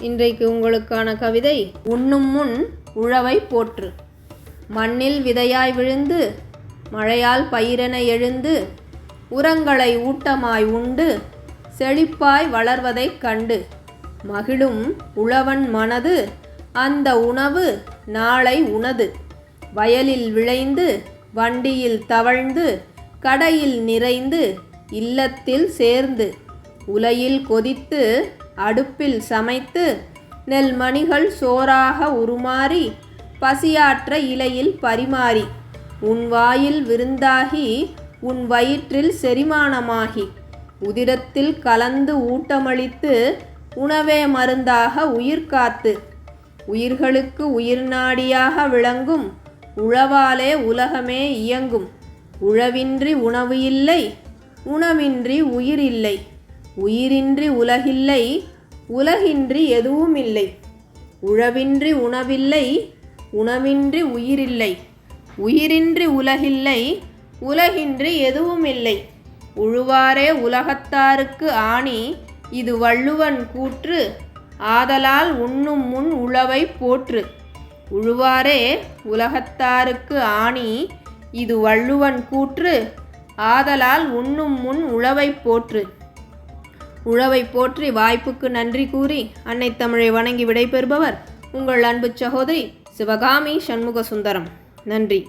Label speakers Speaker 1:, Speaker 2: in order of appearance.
Speaker 1: இன்றைக்கு உங்களுக்கான கவிதை உண்ணும் முன் உழவை போற்று. மண்ணில் விதையாய் விழுந்து மழையால் பயிரென எழுந்து உரங்களை ஊட்டமாய் உண்டு செழிப்பாய் வளர்வதைக் கண்டு. மகிழும் உழவன் மனது அந்த உணவு நாளை உணது வயலில் விளைந்து வண்டியில் தவழ்ந்து கடையில் நிறைந்து இல்லத்தில் சேர்ந்து உலையில் கொதித்து அடுப்பில் சமைத்து நெல்மணிகள் சோறாக உருமாறி பசியாற்ற இலையில் பரிமாறி உன் வாயில் விருந்தாகி உன் வயிற்றில் செரிமானமாகி உதிரத்தில் கலந்து ஊட்டமளித்து உணவே மருந்தாக உயிர் காத்து உயிர்களுக்கு உயிர் நாடியாக விளங்கும் உழவாலே உலகமே இயங்கும் உழவின்றி உணவு இல்லை உணவின்றி உயிர் இல்லை. உயிரின்றி உலகில்லை உலகின்றி எதுவும் இல்லை உழவின்றி உணவில்லை உணவின்றி உயிரில்லை. உயிரின்றி உலகில்லை உலகின்றி எதுவும் இல்லை உழுவாரே உலகத்தாருக்கு ஆணி இது வள்ளுவன் கூற்று. ஆதலால் உண்ணும் முன் உழவை போற்று. உழுவாரே உலகத்தாருக்கு ஆணி இது வள்ளுவன் கூற்று. ஆதலால் உண்ணும் முன் உழவை போற்று. உழவை போற்றி வாய்ப்புக்கு நன்றி கூறி அன்னை தமிழை வணங்கி விடைபெறுபவர் உங்கள் அன்பு சகோதரி சிவகாமி சண்முக சுந்தரம் நன்றி.